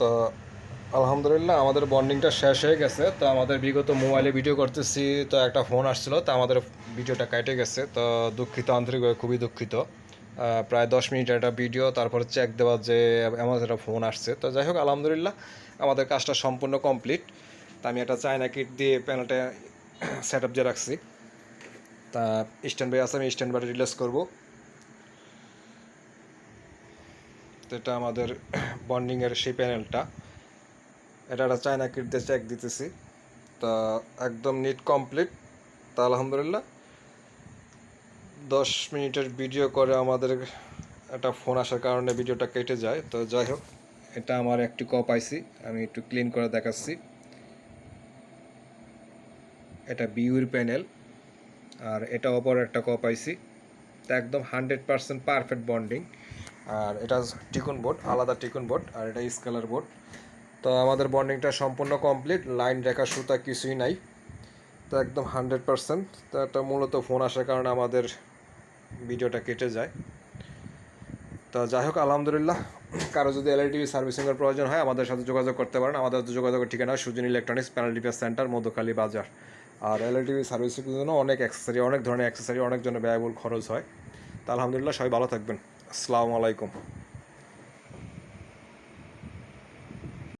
তো আলহামদুলিল্লাহ আমাদের বন্ডিংটা শেষ হয়ে গেছে। তো আমাদের বিগত মোবাইলে ভিডিও করতেছি, তো একটা ফোন আসছিল, তো আমাদের ভিডিওটা কেটে গেছে। তো দুঃখিত আন্তরিকভাবে খুবই দুঃখিত। প্রায় দশ মিনিট একটা ভিডিও তারপরে চেক দেওয়া যে এমন একটা ফোন আসছে। তো যাই হোক, আলহামদুলিল্লাহ আমাদের কাজটা সম্পূর্ণ কমপ্লিট তা আমি একটা চায়না কিট দিয়ে প্যানেলটা সেট আপ দিয়ে রাখছি। তা স্ট্যান্ড বাই আছে, আমি স্ট্যান্ড বাই রিলিজ করব তো এটা আমাদের বন্ডিংয়ের সেই প্যানেলটা এটা একটা চায়না কিট দিয়ে চেক দিতেছি। তা একদম নিট কমপ্লিট তা আলহামদুলিল্লাহ, দশ মিনিটের ভিডিও করে আমাদের একটা ফোন আসার কারণে ভিডিওটা কেটে যায়। তো যাই হোক, এটা আমার একটি কপ আইসি, আমি একটু ক্লিন করে দেখাচ্ছি। এটা বিউর প্যানেল আর এটা অপর একটা কপ আইসি। তা একদম হান্ড্রেড পার্সেন্ট পারফেক্ট বন্ডিং আর এটা টিকুন বোর্ড আলাদা টিকুন বোর্ড আর এটা স্কেলার বোর্ড তো আমাদের বন্ডিংটা সম্পূর্ণ কমপ্লিট লাইন রেখা সুতা কিছুই নাই। তো একদম হান্ড্রেড পার্সেন্ট তো একটা মূলত ফোন আসার কারণে আমাদের ভিডিওটা কেটে যায়। তো যাই হোক, আলহামদুলিল্লাহ। কারও যদি এলআইটিভি সার্ভিসিংয়ের প্রয়োজন হয়, আমাদের সাথে যোগাযোগ করতে পারেন। আমাদের যোগাযোগের ঠিকানা Sujan electronics panel repair centre Madhukhali Bazar. আর এলআইটিভি সার্ভিসিংয়ের জন্য অনেক অ্যাক্সেসারি অনেক ধরনের অ্যাক্সেসারি অনেক জন্য ব্যয়বহুল খরচ হয়। তা আলহামদুলিল্লাহ সবাই ভালো থাকবেন। আসসালামু আলাইকুম।